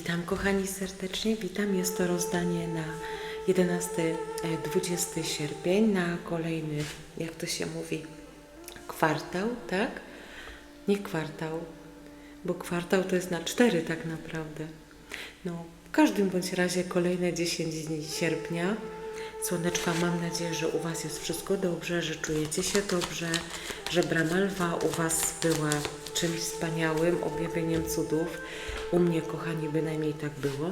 Witam kochani serdecznie, witam. Jest to rozdanie na 11-20 sierpień, na kolejny, jak to się mówi, kwartał, tak? Nie kwartał, bo kwartał to jest na 4 tak naprawdę. No, w każdym bądź razie kolejne 10 dni sierpnia. Słoneczka, mam nadzieję, że u Was jest wszystko dobrze, że czujecie się dobrze, że Brama Lwa u Was była czymś wspaniałym, objawieniem cudów. U mnie, kochani, bynajmniej tak było.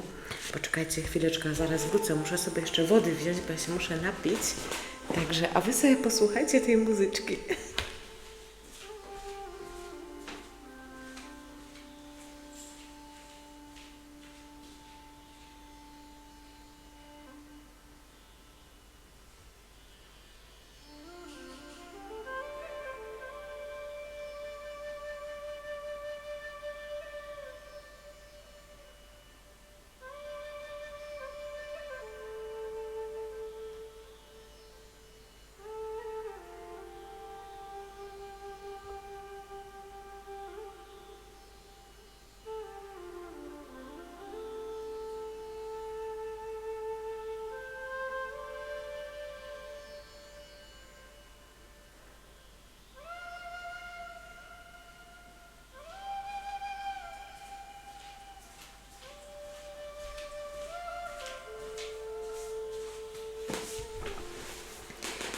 Poczekajcie chwileczkę, zaraz wrócę. Muszę sobie jeszcze wody wziąć, bo ja się muszę napić. Także, a Wy sobie posłuchajcie tej muzyczki.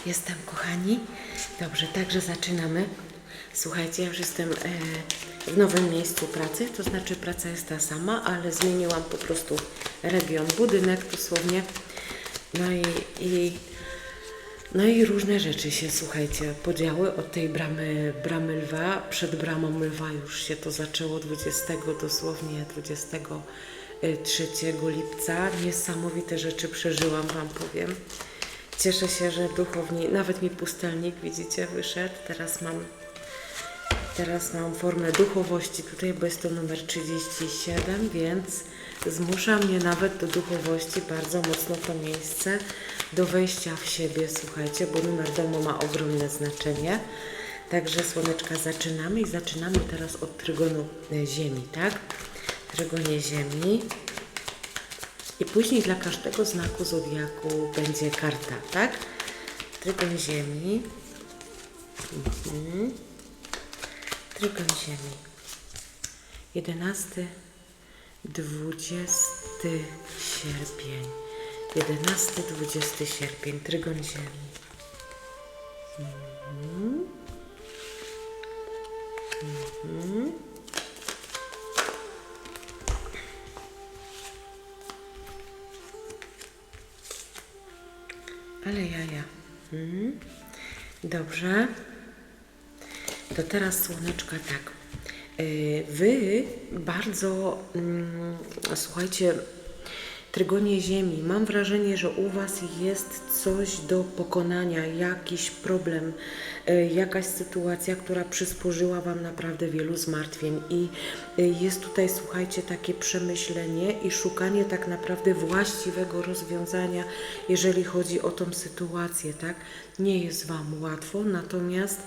Jestem, kochani. Dobrze, także zaczynamy. Słuchajcie, ja już jestem e, w nowym miejscu pracy, to znaczy praca jest ta sama, ale zmieniłam po prostu region, budynek dosłownie. No i, i, no i różne rzeczy się, słuchajcie, podziały od tej bramy, bramy lwa. Przed bramą lwa już się to zaczęło 20, dosłownie 23 lipca. Niesamowite rzeczy przeżyłam, Wam powiem. Cieszę się, że duchowni, nawet mi pustelnik, widzicie, wyszedł. Teraz mam, teraz mam formę duchowości tutaj, bo jest to numer 37, więc zmusza mnie nawet do duchowości bardzo mocno to miejsce, do wejścia w siebie, słuchajcie, bo numer domu ma ogromne znaczenie. Także słoneczka zaczynamy i zaczynamy teraz od trygonu ziemi, tak? Trygonie ziemi. I później dla każdego znaku zodiaku będzie karta, tak? Trygon Ziemi. Mhm. Trygon Ziemi. 11, 20 sierpień. 11, 20 sierpień. Trygon Ziemi. Mhm. Mhm. Ale jaja. Mhm. Dobrze. To teraz słoneczka tak. Yy, Wy bardzo, mm, słuchajcie, Trygonie Ziemi, mam wrażenie, że u Was jest coś do pokonania, jakiś problem, y, jakaś sytuacja, która przysporzyła Wam naprawdę wielu zmartwień. I y, jest tutaj, słuchajcie, takie przemyślenie i szukanie tak naprawdę właściwego rozwiązania, jeżeli chodzi o tą sytuację, tak? Nie jest Wam łatwo, natomiast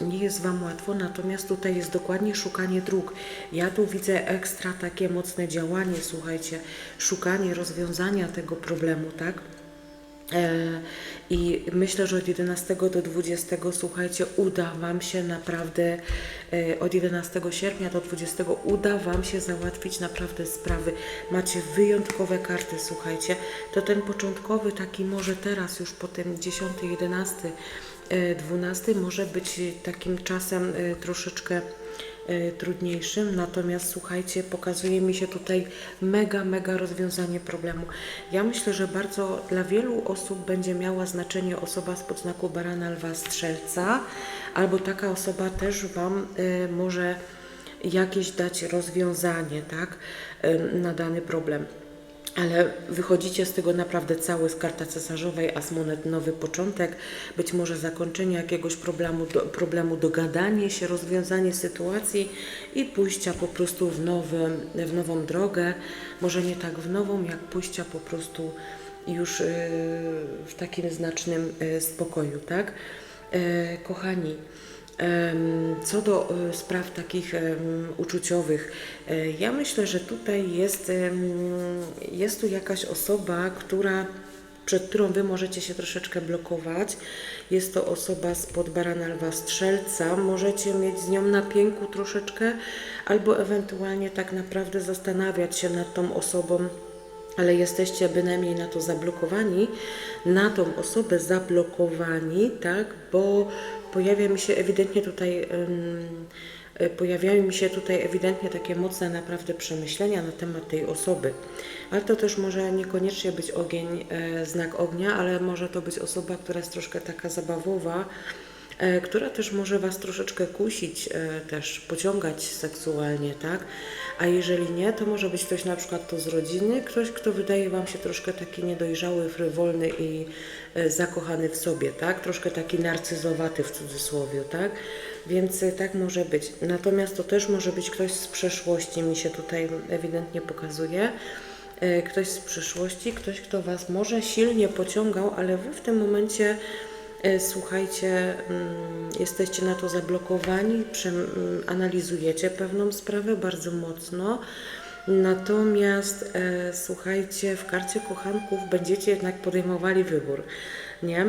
nie jest Wam łatwo, natomiast tutaj jest dokładnie szukanie dróg. Ja tu widzę ekstra takie mocne działanie, słuchajcie, szukanie rozwiązania tego problemu, tak? E, I myślę, że od 11 do 20, słuchajcie, uda Wam się naprawdę, e, od 11 sierpnia do 20 uda Wam się załatwić naprawdę sprawy. Macie wyjątkowe karty, słuchajcie. To ten początkowy, taki może teraz, już po tym 10, 11, e, 12, może być takim czasem e, troszeczkę trudniejszym, natomiast słuchajcie, pokazuje mi się tutaj mega, mega rozwiązanie problemu. Ja myślę, że bardzo dla wielu osób będzie miała znaczenie osoba z podznaku barana, lwa, strzelca, albo taka osoba też Wam e, może jakieś dać rozwiązanie, tak, e, na dany problem. Ale wychodzicie z tego naprawdę cały z karta cesarzowej, as monet, nowy początek, być może zakończenie jakiegoś problemu, do, problemu dogadanie się, rozwiązanie sytuacji i pójścia po prostu w, nowym, w nową drogę. Może nie tak w nową, jak pójścia po prostu już yy, w takim znacznym yy, spokoju, tak? Yy, kochani, Co do e, spraw takich uczuciowych, e, ja myślę, że tutaj jest, jest tu jakaś osoba, która przed którą Wy możecie się troszeczkę blokować. Jest to osoba spod barana lwa strzelca. Możecie mieć z nią na pięku troszeczkę, albo ewentualnie tak naprawdę zastanawiać się nad tą osobą, ale jesteście bynajmniej na to zablokowani, na tą osobę zablokowani, tak, bo pojawia mi się ewidentnie tutaj. e, Pojawiają mi się tutaj ewidentnie takie mocne naprawdę przemyślenia na temat tej osoby. Ale to też może niekoniecznie być ogień, e, znak ognia, ale może to być osoba, która jest troszkę taka zabawowa, która też może Was troszeczkę kusić, e, też pociągać seksualnie, tak? A jeżeli nie, to może być ktoś na przykład to z rodziny, ktoś, kto wydaje Wam się troszkę taki niedojrzały, frywolny i e, zakochany w sobie, tak? Troszkę taki narcyzowaty w cudzysłowie, tak? Więc e, tak może być. Natomiast to też może być ktoś z przeszłości, mi się tutaj ewidentnie pokazuje e, ktoś z przyszłości, ktoś, kto Was może silnie pociągał, ale Wy w tym momencie, e, słuchajcie, mm, jesteście na to zablokowani, mm, analizujecie pewną sprawę bardzo mocno. Natomiast e, słuchajcie, w karcie kochanków będziecie jednak podejmowali wybór, nie?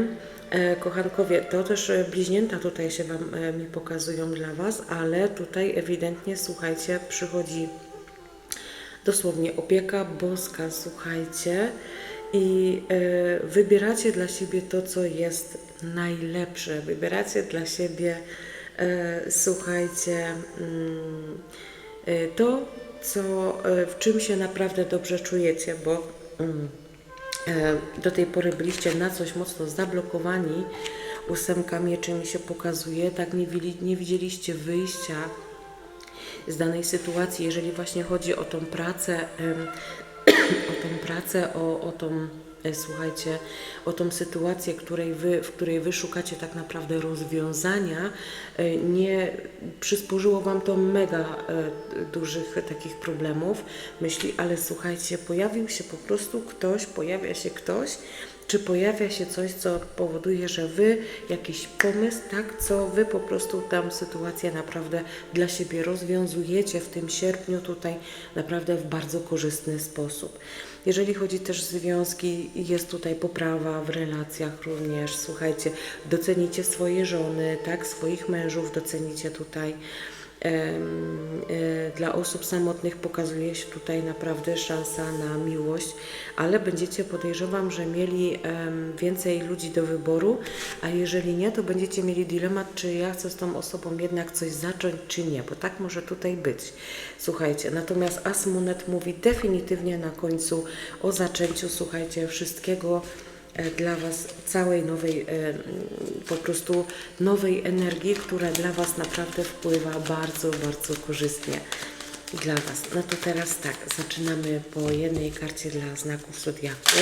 E, kochankowie, to też e, bliźnięta tutaj się Wam e, mi pokazują dla Was, ale tutaj ewidentnie, słuchajcie, przychodzi dosłownie opieka boska, słuchajcie, i e, wybieracie dla siebie to, co jest najlepsze. Wybieracie dla siebie, e, słuchajcie, mm, e, to, co, e, w czym się naprawdę dobrze czujecie, bo mm, do tej pory byliście na coś mocno zablokowani. Ósemka mieczy mi się pokazuje, tak nie, nie widzieliście wyjścia z danej sytuacji, jeżeli właśnie chodzi o tą pracę, o tą pracę, o, o tą, słuchajcie, o tą sytuację, której wy, w której wy szukacie tak naprawdę rozwiązania, e, nie przysporzyło wam to mega e, dużych takich problemów, myśli, ale słuchajcie, pojawił się po prostu ktoś, pojawia się ktoś, czy pojawia się coś, co powoduje, że wy jakiś pomysł, tak, co wy po prostu tam sytuację naprawdę dla siebie rozwiązujecie w tym sierpniu tutaj naprawdę w bardzo korzystny sposób. Jeżeli chodzi też o związki, jest tutaj poprawa w relacjach również. Słuchajcie, docenicie swoje żony, tak, swoich mężów docenicie tutaj. E, Dla osób samotnych pokazuje się tutaj naprawdę szansa na miłość, ale będziecie podejrzewam, że mieli więcej ludzi do wyboru, a jeżeli nie, to będziecie mieli dylemat, czy ja chcę z tą osobą jednak coś zacząć, czy nie, bo tak może tutaj być. Słuchajcie, natomiast As Monet mówi definitywnie na końcu o zaczęciu, słuchajcie, wszystkiego dla Was całej nowej, e, po prostu nowej energii, która dla Was naprawdę wpływa bardzo, bardzo korzystnie dla Was. No to teraz tak, zaczynamy po jednej karcie dla znaków Zodiaku.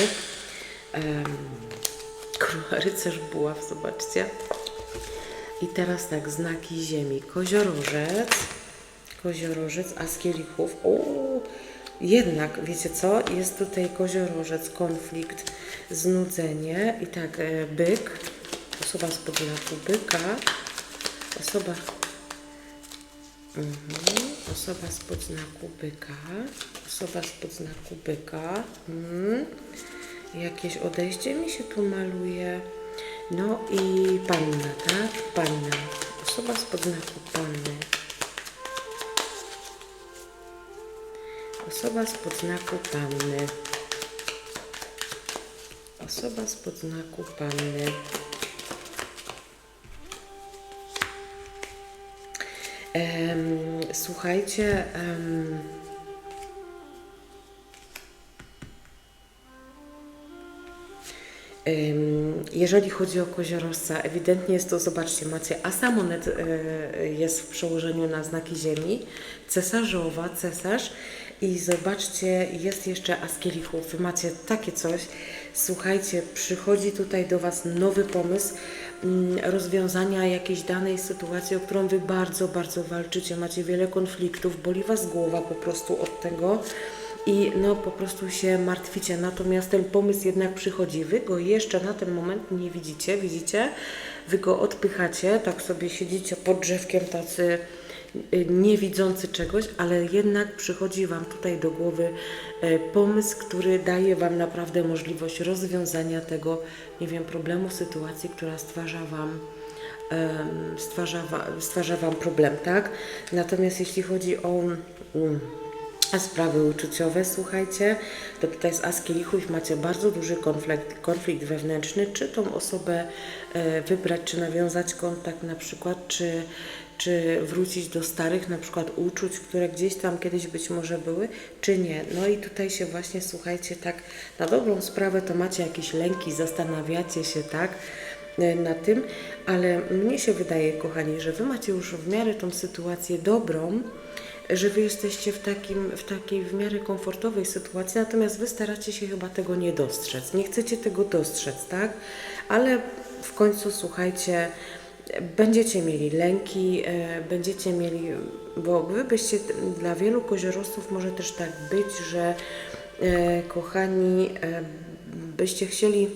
Um, Król rycerz buław, zobaczcie. I teraz tak, znaki ziemi. Koziorożec, koziorożec, as kielichów. Jednak, wiecie co? Jest tutaj koziorożec, konflikt, znudzenie. I tak, e, byk, osoba z podlaku byka, osoba, mhm, osoba z podznaku byka, osoba z podznaku byka. Mhm. Jakieś odejście mi się tu maluje. No i panna, tak? Panna. Osoba z podznaku panny. Osoba z podznaku panny. Osoba z podznaku panny. Em, słuchajcie, Ym, Jeżeli chodzi o koziorożca, ewidentnie jest to, zobaczcie, macie asa monet y, jest w przełożeniu na znaki ziemi, cesarzowa, cesarz i zobaczcie, jest jeszcze as kielichów. Wy macie takie coś, słuchajcie, przychodzi tutaj do Was nowy pomysł mm, rozwiązania jakiejś danej sytuacji, o którą Wy bardzo, bardzo walczycie, macie wiele konfliktów, boli Was głowa po prostu od tego, i no po prostu się martwicie. Natomiast ten pomysł jednak przychodzi. Wy go jeszcze na ten moment nie widzicie, widzicie? Wy go odpychacie, tak sobie siedzicie pod drzewkiem tacy nie widzący czegoś, ale jednak przychodzi Wam tutaj do głowy e, pomysł, który daje Wam naprawdę możliwość rozwiązania tego, nie wiem, problemu, sytuacji, która stwarza Wam stwarza, wa- stwarza Wam problem, tak? Natomiast jeśli chodzi o mm, sprawy uczuciowe, słuchajcie, to tutaj z As Kielichów macie bardzo duży konflikt, konflikt wewnętrzny, czy tą osobę e, wybrać, czy nawiązać kontakt na przykład, czy, czy wrócić do starych na przykład uczuć, które gdzieś tam kiedyś być może były, czy nie. No i tutaj się właśnie, słuchajcie, tak na dobrą sprawę to macie jakieś lęki, zastanawiacie się, tak? e, na tym, ale mnie się wydaje, kochani, że Wy macie już w miarę tą sytuację dobrą, że Wy jesteście w, takim, w takiej w miarę komfortowej sytuacji, natomiast Wy staracie się chyba tego nie dostrzec. Nie chcecie tego dostrzec, tak? Ale w końcu, słuchajcie, będziecie mieli lęki, e, będziecie mieli, bo byście, dla wielu koziorosów może też tak być, że e, kochani, e, byście chcieli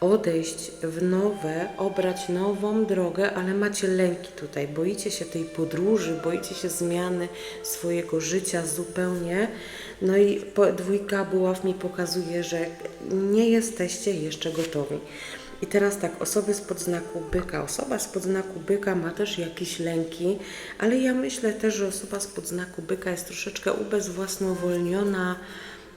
odejść w nowe, obrać nową drogę, ale macie lęki tutaj, boicie się tej podróży, boicie się zmiany swojego życia zupełnie. No i dwójka buław mi pokazuje, że nie jesteście jeszcze gotowi. I teraz tak, osoby spod znaku byka. Osoba spod znaku byka ma też jakieś lęki, ale ja myślę też, że osoba spod znaku byka jest troszeczkę ubezwłasnowolniona,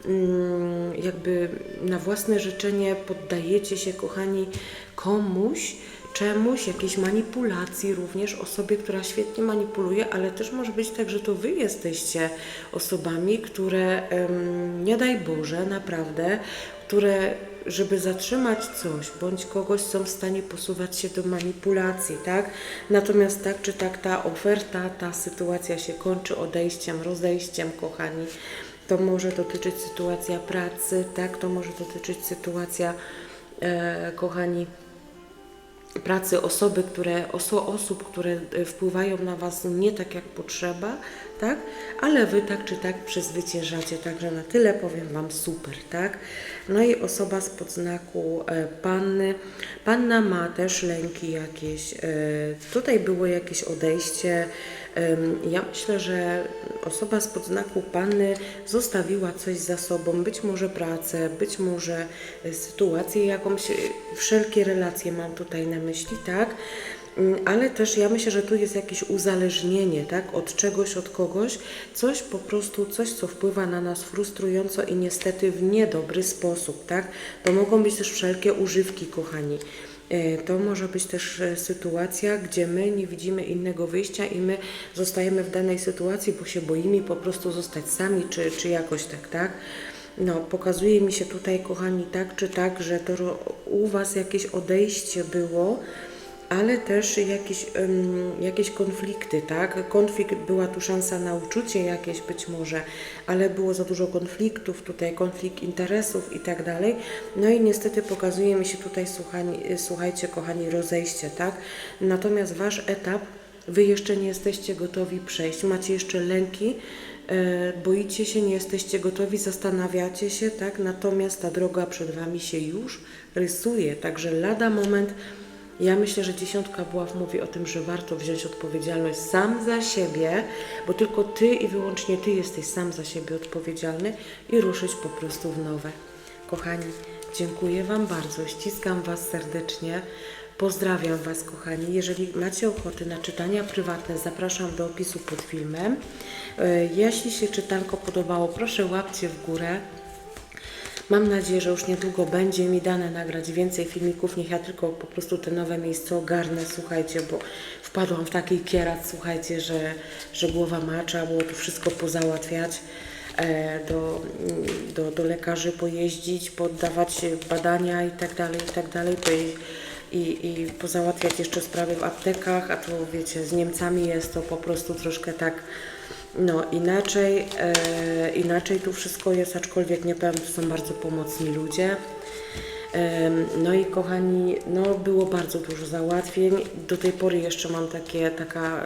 mm, jakby na własne życzenie poddajecie się, kochani, komuś, czemuś, jakiejś manipulacji również, osobie, która świetnie manipuluje, ale też może być tak, że to Wy jesteście osobami, które, nie daj Boże, naprawdę, które, żeby zatrzymać coś bądź kogoś, są w stanie posuwać się do manipulacji, tak? Natomiast tak czy tak ta oferta, ta sytuacja się kończy odejściem, rozejściem, kochani. To może dotyczyć sytuacja pracy, tak? To może dotyczyć sytuacja, e, kochani, pracy osoby, które, osób, które e, wpływają na Was nie tak jak potrzeba, tak? Ale Wy tak czy tak przezwyciężacie, także na tyle powiem Wam super, tak? No i osoba z podznaku e, Panny. Panna ma też lęki jakieś. E, tutaj było jakieś odejście. Ja myślę, że osoba z podznaku Panny zostawiła coś za sobą, być może pracę, być może e, sytuację jakąś, e, wszelkie relacje mam tutaj na myśli, tak? Mm, Ale też ja myślę, że tu jest jakieś uzależnienie, tak? Od czegoś, od kogoś, coś po prostu, coś, co wpływa na nas frustrująco i niestety w niedobry sposób, tak? To mogą być też wszelkie używki, kochani. E, To może być też e, sytuacja, gdzie my nie widzimy innego wyjścia i my zostajemy w danej sytuacji, bo się boimy po prostu zostać sami, czy, czy jakoś tak, tak? No, pokazuje mi się tutaj, kochani, tak czy tak, że to u Was jakieś odejście było, ale też jakieś, jakieś konflikty, tak? Konflikt, była tu szansa na uczucie jakieś być może, ale było za dużo konfliktów, tutaj konflikt interesów i tak dalej. No i niestety pokazuje mi się tutaj, słuchani, słuchajcie, kochani, rozejście, tak? Natomiast Wasz etap, Wy jeszcze nie jesteście gotowi przejść, macie jeszcze lęki, e, boicie się, nie jesteście gotowi, zastanawiacie się, tak? Natomiast ta droga przed Wami się już rysuje, także lada moment ja myślę, że dziesiątka buław mówi o tym, że warto wziąć odpowiedzialność sam za siebie, bo tylko ty i wyłącznie ty jesteś sam za siebie odpowiedzialny i ruszyć po prostu w nowe. Kochani, dziękuję Wam bardzo, ściskam Was serdecznie. Pozdrawiam Was, kochani. Jeżeli macie ochoty na czytania prywatne, zapraszam do opisu pod filmem. E, Jeśli się czytanko podobało, proszę łapcie w górę. Mam nadzieję, że już niedługo będzie mi dane nagrać więcej filmików, niech ja tylko po prostu te nowe miejsce ogarnę, słuchajcie, bo wpadłam w taki kierat, słuchajcie, że, że głowa ma, trzeba było to wszystko pozałatwiać, e, do, do, do lekarzy pojeździć, poddawać badania i tak dalej, i tak dalej, i, i pozałatwiać jeszcze sprawy w aptekach, a to wiecie, z Niemcami jest to po prostu troszkę tak no inaczej, e, inaczej tu wszystko jest, aczkolwiek nie powiem, to są bardzo pomocni ludzie. Em, No i kochani, no było bardzo dużo załatwień. Do tej pory jeszcze mam takie, taka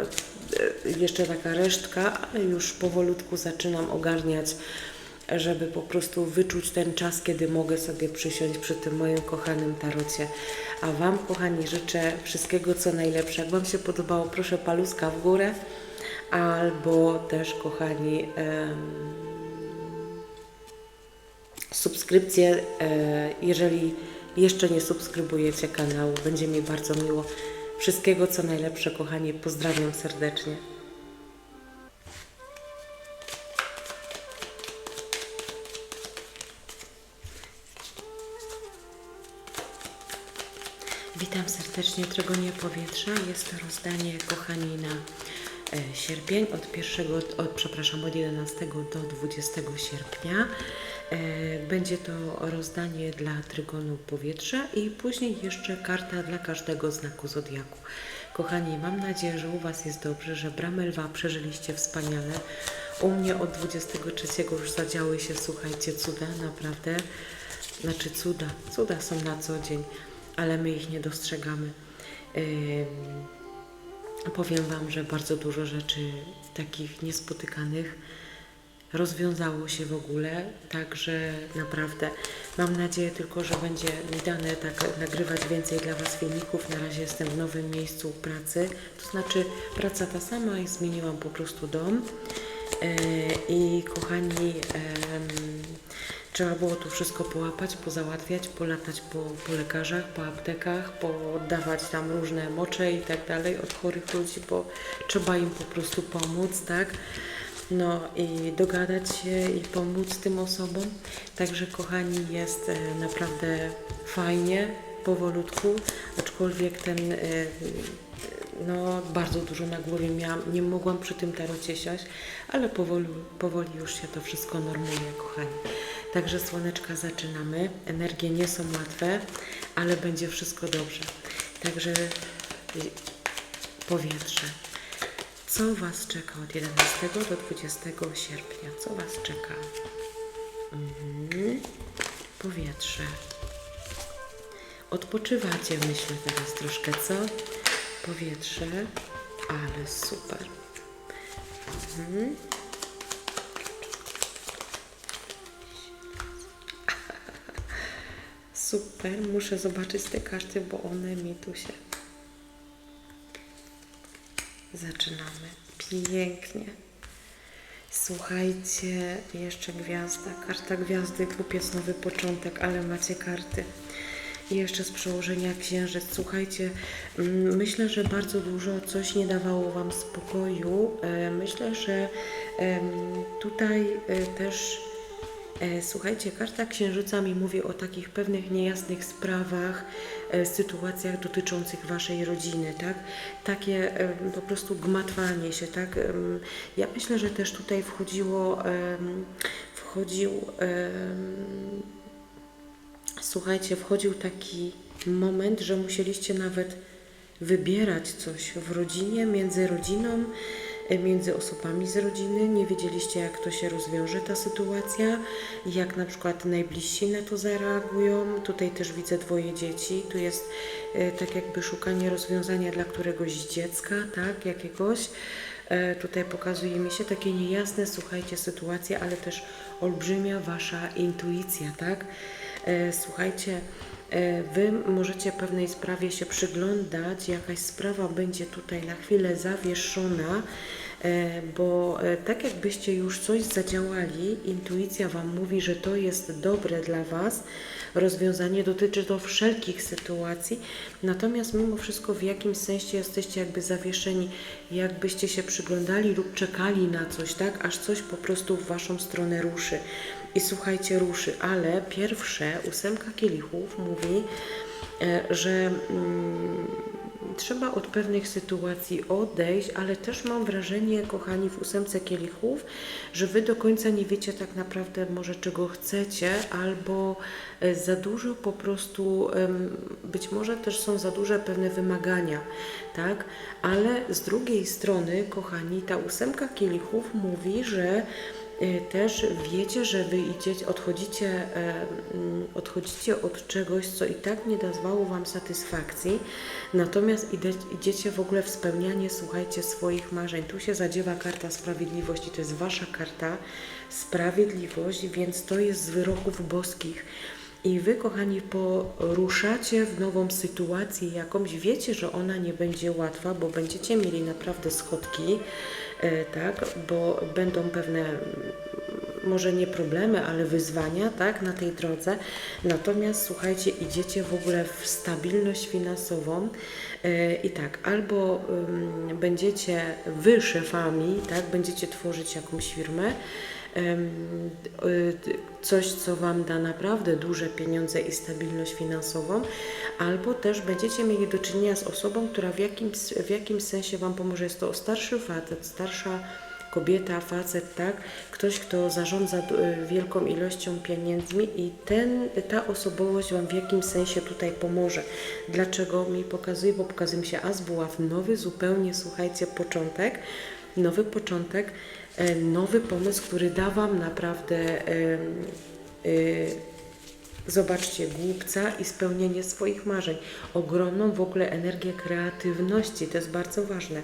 e, jeszcze taka resztka, ale już powolutku zaczynam ogarniać, żeby po prostu wyczuć ten czas, kiedy mogę sobie przysiąść przy tym moim kochanym tarocie. A Wam, kochani, życzę wszystkiego co najlepsze. Jak Wam się podobało, proszę paluska w górę, albo też, kochani, em, subskrypcję, e, jeżeli jeszcze nie subskrybujecie kanału. Będzie mi bardzo miło. Wszystkiego co najlepsze, kochani. Pozdrawiam serdecznie. Witam serdecznie, Trygonie Powietrza. Jest to rozdanie, kochani, na sierpień, od 1, od, przepraszam, od 11 do 20 sierpnia. E, Będzie to rozdanie dla Trygonu Powietrza i później jeszcze karta dla każdego znaku Zodiaku. Kochani, mam nadzieję, że u Was jest dobrze, że bramę lwa przeżyliście wspaniale. U mnie od 23 już zadziały się, słuchajcie, cuda, naprawdę. Znaczy cuda, cuda są na co dzień, ale my ich nie dostrzegamy. Ym, Powiem Wam, że bardzo dużo rzeczy takich niespotykanych rozwiązało się w ogóle, także naprawdę mam nadzieję tylko, że będzie mi dane tak nagrywać więcej dla Was filmików. Na razie jestem w nowym miejscu pracy, to znaczy praca ta sama i zmieniłam po prostu dom. E, I kochani, em, trzeba było tu wszystko połapać, pozałatwiać, polatać po, po lekarzach, po aptekach, podawać tam różne mocze i tak dalej od chorych ludzi, bo trzeba im po prostu pomóc, tak? No i dogadać się i pomóc tym osobom. Także kochani, jest e, naprawdę fajnie, powolutku, aczkolwiek ten e, no, bardzo dużo na głowie miałam. Nie mogłam przy tym tarocie siąść, ale powoli, powoli już się to wszystko normuje, kochani. Także słoneczka zaczynamy. Energie nie są łatwe, ale będzie wszystko dobrze. Także y, powietrze. Co Was czeka od 11 do 20 sierpnia? Co Was czeka? Mhm. Powietrze. Odpoczywacie, myślę teraz troszkę, co? Powietrze, ale super. Mhm. Super, muszę zobaczyć te karty, bo one mi tu się. Zaczynamy. Pięknie. Słuchajcie, jeszcze gwiazda. Karta gwiazdy, kupiec, nowy początek, ale macie karty. I jeszcze z przełożenia księżyc. Słuchajcie, mm, myślę, że bardzo dużo coś nie dawało Wam spokoju. E, Myślę, że tutaj e, też Słuchajcie, karta księżyca mi mówi o takich pewnych niejasnych sprawach, e, sytuacjach dotyczących waszej rodziny, tak? Takie e, po prostu gmatwanie się, tak? Ja myślę, że też tutaj wchodziło, wchodził, słuchajcie, wchodził taki moment, że musieliście nawet wybierać coś w rodzinie, między rodziną, e, między osobami z rodziny. Nie wiedzieliście, jak to się rozwiąże ta sytuacja, jak na przykład najbliżsi na to zareagują. Tutaj też widzę dwoje dzieci. Tu jest e, tak jakby szukanie rozwiązania dla któregoś dziecka, tak, jakiegoś. E, Tutaj pokazuje mi się takie niejasne, słuchajcie, sytuacje, ale też olbrzymia wasza intuicja, tak? E, Słuchajcie, wy możecie pewnej sprawie się przyglądać, jakaś sprawa będzie tutaj na chwilę zawieszona, e, bo e, tak jakbyście już coś zadziałali, intuicja Wam mówi, że to jest dobre dla Was. Rozwiązanie dotyczy to wszelkich sytuacji, natomiast mimo wszystko w jakimś sensie jesteście jakby zawieszeni, jakbyście się przyglądali lub czekali na coś, tak, aż coś po prostu w Waszą stronę ruszy. I słuchajcie, ruszy, ale pierwsze, ósemka kielichów mówi, e, że mm, trzeba od pewnych sytuacji odejść, ale też mam wrażenie, kochani, w ósemce kielichów, że wy do końca nie wiecie tak naprawdę może czego chcecie, albo e, za dużo po prostu, być może też są za duże pewne wymagania, tak? Ale z drugiej strony, kochani, ta ósemka kielichów mówi, że też wiecie, że wy idziecie, odchodzicie, odchodzicie od czegoś, co i tak nie dawało wam satysfakcji, natomiast idziecie w ogóle w spełnianie, słuchajcie, swoich marzeń. Tu się zadziewa karta sprawiedliwości, to jest wasza karta sprawiedliwość, więc to jest z wyroków boskich. I wy, kochani, poruszacie w nową sytuację jakąś. Wiecie, że ona nie będzie łatwa, bo będziecie mieli naprawdę schodki, tak, bo będą pewne mm, może nie problemy, ale wyzwania, tak, na tej drodze. Natomiast słuchajcie, idziecie w ogóle w stabilność finansową e, i tak, albo ym, będziecie wy szefami, tak, będziecie tworzyć jakąś firmę, coś, co Wam da naprawdę duże pieniądze i stabilność finansową, albo też będziecie mieli do czynienia z osobą, która w jakimś, w jakimś sensie Wam pomoże. Jest to starszy facet, starsza kobieta, facet, tak? Ktoś, kto zarządza y, wielką ilością pieniędzmi i ten, ta osobowość Wam w jakimś sensie tutaj pomoże. Dlaczego mi pokazuje? Bo pokazuje mi się As Buław, nowy zupełnie, słuchajcie, początek, nowy początek, nowy pomysł, który da Wam naprawdę y, Zobaczcie, głupca i spełnienie swoich marzeń. Ogromną w ogóle energię kreatywności, to jest bardzo ważne.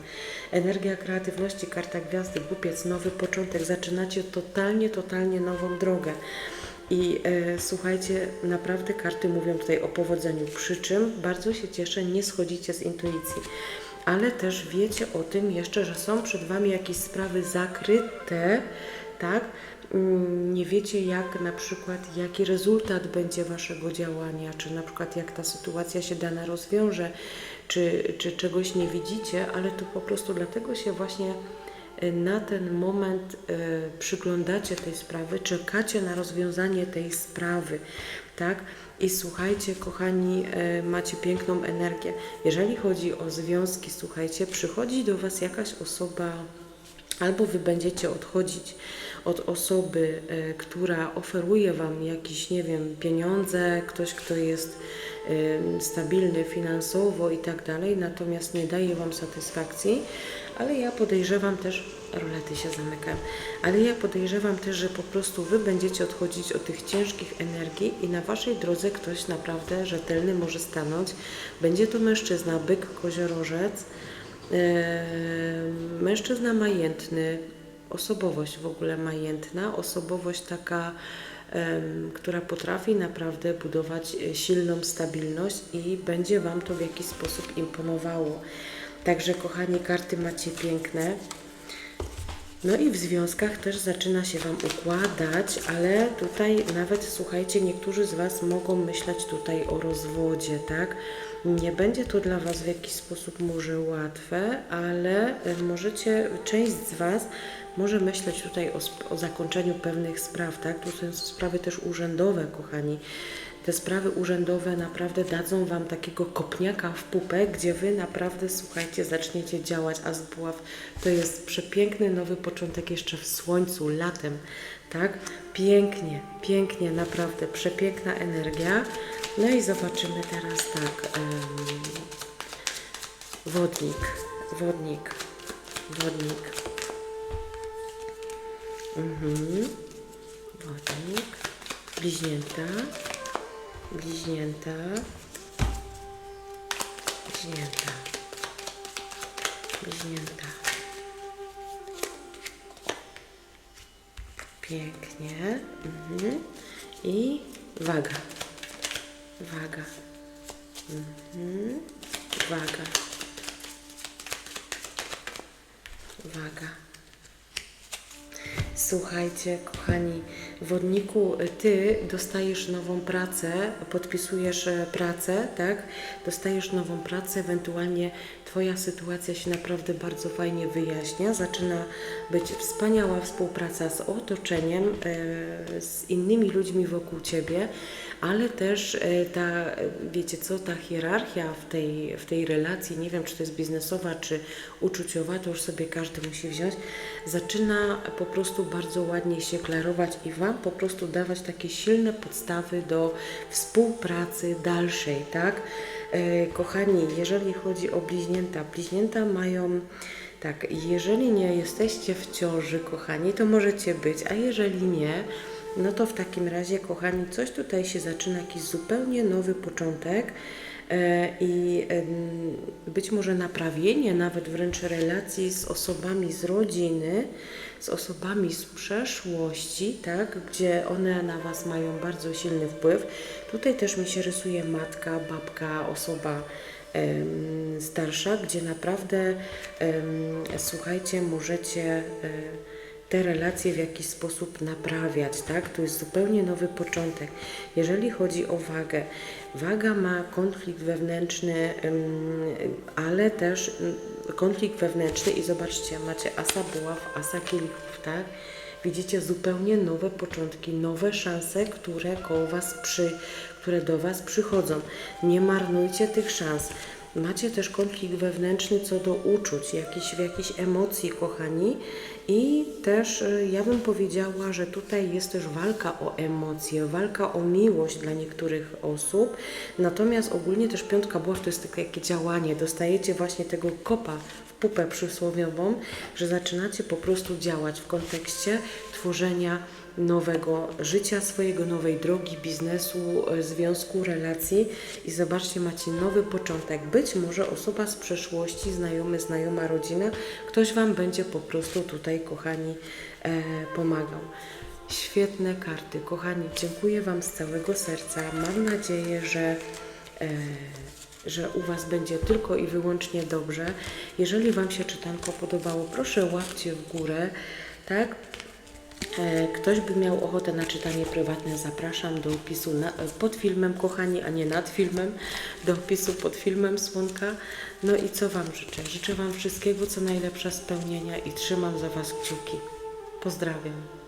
Energia kreatywności, karta gwiazdy, głupiec, nowy początek. Zaczynacie totalnie, totalnie nową drogę. I e, słuchajcie, naprawdę karty mówią tutaj o powodzeniu. Przy czym bardzo się cieszę, nie schodzicie z intuicji. Ale też wiecie o tym jeszcze, że są przed Wami jakieś sprawy zakryte, tak? Mm, nie wiecie, jak na przykład, jaki rezultat będzie Waszego działania, czy na przykład jak ta sytuacja się dana rozwiąże, czy, czy czegoś nie widzicie, ale to po prostu dlatego się właśnie na ten moment y, przyglądacie tej sprawy, czekacie na rozwiązanie tej sprawy, tak? I słuchajcie, kochani, y, macie piękną energię. Jeżeli chodzi o związki, słuchajcie, przychodzi do Was jakaś osoba, albo Wy będziecie odchodzić od osoby, e, która oferuje Wam jakieś, nie wiem, pieniądze, ktoś, kto jest e, stabilny finansowo i tak dalej, natomiast nie daje Wam satysfakcji, ale ja podejrzewam też, rolety się zamykają, ale ja podejrzewam też, że po prostu Wy będziecie odchodzić od tych ciężkich energii i na Waszej drodze ktoś naprawdę rzetelny może stanąć. Będzie to mężczyzna, byk, koziorożec, e, mężczyzna majętny, osobowość w ogóle majętna, osobowość taka, która potrafi naprawdę budować silną stabilność i będzie Wam to w jakiś sposób imponowało. Także, kochani, karty macie piękne. No i w związkach też zaczyna się Wam układać, ale tutaj nawet, słuchajcie, niektórzy z Was mogą myśleć tutaj o rozwodzie, tak? Nie będzie to dla Was w jakiś sposób może łatwe, ale e, możecie, część z Was może myśleć tutaj o, o zakończeniu pewnych spraw, tak? Tu są sprawy też urzędowe, kochani. Te sprawy urzędowe naprawdę dadzą Wam takiego kopniaka w pupę, gdzie Wy naprawdę, słuchajcie, zaczniecie działać, a zbuław to jest przepiękny nowy początek jeszcze w słońcu, latem, tak? Pięknie, pięknie, naprawdę, przepiękna energia. No i zobaczymy teraz tak, em, wodnik, wodnik, wodnik. Mhm. Wodnik. Bliźnięta. Bliźnięta. Bliźnięta. Bliźnięta. Pięknie. Mhm. I waga. Waga. Mhm. Waga. Waga. Słuchajcie, kochani, wodniku, ty dostajesz nową pracę, podpisujesz e, pracę, tak? Dostajesz nową pracę, ewentualnie Twoja sytuacja się naprawdę bardzo fajnie wyjaśnia. Zaczyna być wspaniała współpraca z otoczeniem, e, z innymi ludźmi wokół Ciebie, ale też e, ta, wiecie co, ta hierarchia w tej, w tej relacji, nie wiem czy to jest biznesowa, czy uczuciowa, to już sobie każdy musi wziąć, zaczyna po prostu bardzo ładnie się klarować i Wam po prostu dawać takie silne podstawy do współpracy dalszej, tak? E, Kochani, jeżeli chodzi o bliźnięta, bliźnięta mają Tak, jeżeli nie jesteście w ciąży, kochani, to możecie być, a jeżeli nie, no to w takim razie, kochani, coś tutaj się zaczyna, jakiś zupełnie nowy początek i em, być może naprawienie nawet wręcz relacji z osobami z rodziny, z osobami z przeszłości, tak, gdzie one na Was mają bardzo silny wpływ. Tutaj też mi się rysuje matka, babka, osoba starsza, gdzie naprawdę, słuchajcie, możecie e, te relacje w jakiś sposób naprawiać, tak? To jest zupełnie nowy początek. Jeżeli chodzi o wagę, waga ma konflikt wewnętrzny, ale też em, konflikt wewnętrzny i zobaczcie, macie asa buław, asa kielichów, tak? Widzicie zupełnie nowe początki, nowe szanse, które koło Was przy, które do Was przychodzą. Nie marnujcie tych szans. Macie też konflikt wewnętrzny co do uczuć, jakiś, jakichś emocji, kochani. I też y, ja bym powiedziała, że tutaj jest też walka o emocje, walka o miłość dla niektórych osób. Natomiast ogólnie też piątka buław to jest takie działanie. Dostajecie właśnie tego kopa w pupę przysłowiową, że zaczynacie po prostu działać w kontekście tworzenia nowego życia swojego, nowej drogi, biznesu, e, związku, relacji i zobaczcie, macie nowy początek. Być może osoba z przeszłości, znajomy, znajoma rodzina, ktoś Wam będzie po prostu tutaj, kochani, e, pomagał. Świetne karty, kochani, dziękuję Wam z całego serca. Mam nadzieję, że e, że u Was będzie tylko i wyłącznie dobrze. Jeżeli Wam się czytanko podobało, proszę łapcie w górę, tak? E, Ktoś by miał ochotę na czytanie prywatne, zapraszam do opisu na, pod filmem, kochani, a nie nad filmem, do opisu pod filmem Słonka. No i co Wam życzę? Życzę Wam wszystkiego, co najlepsze spełnienia i trzymam za Was kciuki. Pozdrawiam.